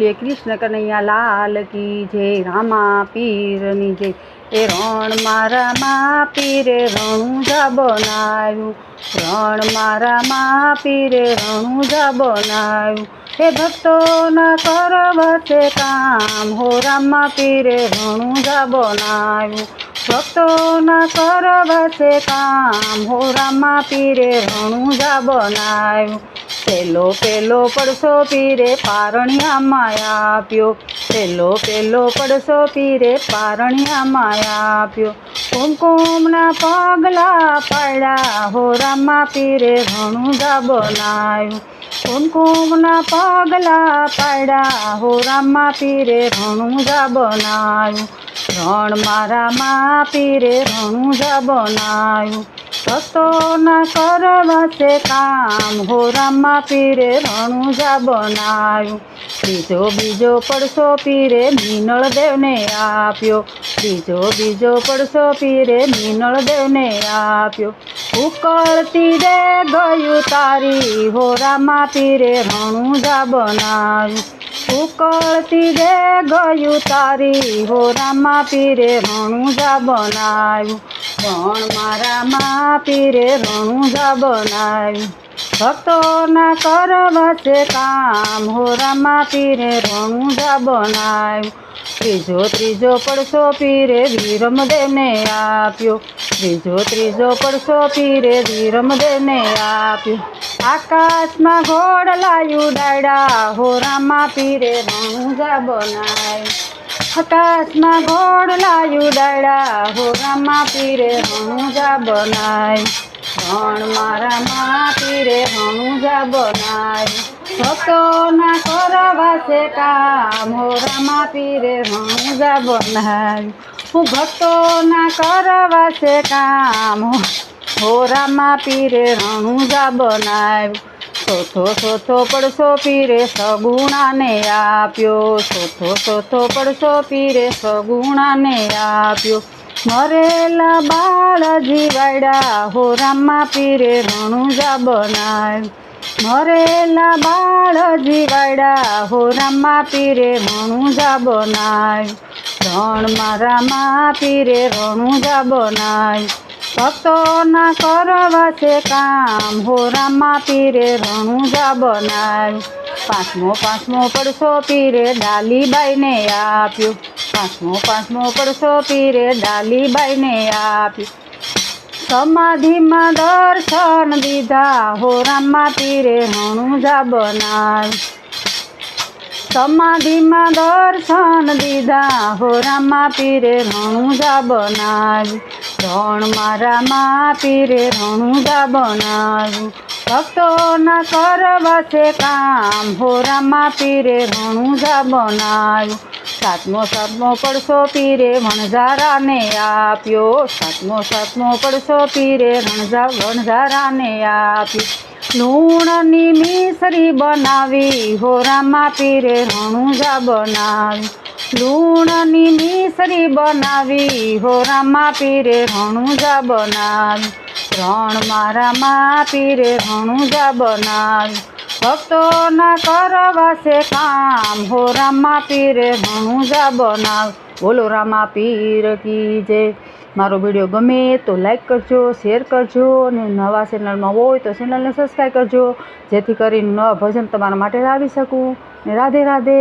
બોલીએ કૃષ્ણ કનૈયા લાલ કી જય રામા પીરની જય એ રણ મારા મા પીરે રણુજા બનાવ્યું રણ મારા મા પીરે રણુજા બનાવ્યું હે ભક્તોના કરવશે કામ હો રામા પીરે રણુજા બનાવ્યું ભક્તોના કરવશે કામ હો રામા પીરે રણુજા બનાવ્યું પેલો પેલો પડસો પીરે પારણિયામાં આપ્યો. પેલો પેલો પડસો પીરે પારણિયામાં આપ્યો. કુમકુમના પગલા પડ્યા, હોરામાં પીરે રણુજા બનાવ્યું કુમકુમના પગલા પડ્યા, હોરામાં પીરે રણુજા બનાવ્યું રણ મારા મા પીરે રણુજા બનાવ્યું ભક્તોના કરવશે કામ હો રામા પીરે રણુજા બનાવ્યું. ત્રીજો બીજો પડસો પીરે મીનળ દેવને આપ્યો. ત્રીજો બીજો પડસો પીરે મીનળ દેવને આપ્યો. ઉકળતી રે ગયું તારી હો રામા પીરે રણુજા બનાવ્યું. ઉકળતી રે ગયું તારી હો રામા પીરે રણુજા બનાવ્યું. રણ મારા મા પીરે રણુજા બનાવ્યું ભક્તોના કરવશે કામ હો રામા પીરે રણુજા બનાવ્યું ત્રીજો ત્રીજો પડસો પીરે વીરમદેવને આપ્યો ત્રીજો ત્રીજો પડસો પીરે વીરમદેવને આપ્યો આકાશમાં ઘોડલાયું ડાયડા হঠাৎ মা গড়লাই উড়াইড়া হো রামা পীরে হনু যাব নাই। ধন মারা মা পীরে হনু যাব নাই। সত না করবাসে কাম, হো রামা পীরে হনু যাব নাই। ভক্ত না করবাসে কাম, হো রামা পীরে হনু যাব নাই। ચોથો ચોથો પડસો પીરે સગુણાને આપ્યો. ચોથો ચોથો પડસો પીરે સગુણાને આપ્યો. મરેલા બાળજી વાડ્યા હો રામા પીરે રણુજા બનાવ્યું મરેલા બાળજી વાડ્યા હો રામા પીરે રણુજા બનાવ્યું રણમાં મારા મા પીરે રણુજા બનાવ્યું ભક્તોના કરવાશે કામ હો રામા પીરે રણુજા બનાવ્યું પાંચમો પાંચમો પડસો પીરે ડાલીબાઈને આપ્યો પાંચમો પાંચમો પડસો પીરે ડાલીબાઈને આપ્યો સમાધિમાં દર્શન દીધા હો રામા પીરે সমাধি মা দর্শন দিদা হো রামা পীরে রণু যাব নাগ। মা রামা পীরে রণু যাব নাগ। ভক্ত না করবাছে কাম হো রামা পীরে রণু যাব নাগ। સાતમો સાતમો પડશો પીરે વણઝારાને આપ્યો. સાતમો સાતમો પડશો પીરે વણઝા, વણઝારાને આપ્યો. લૂણની મિસરી બનાવી, હોરામાં પીરે રણુજા બનાવી. લૂણની મિસરી બનાવી, હોરામાં પીરે રણુજા બનાવી. રણ મારા મા પીરે રણુજા બનાવી. ભક્તોના કરવાશે કામ. હો રામા પીરે રણુજા બનાવ. બોલો રામા પીર કી જય. મારો વીડિયો ગમે તો લાઈક કરજો શેર કરજો અને નવા ચેનલમાં હોય તો ચેનલને સબસ્ક્રાઈબ કરજો, જેથી કરીને નવા ભજન તમારા માટે લાવી શકું. ને રાધે રાધે.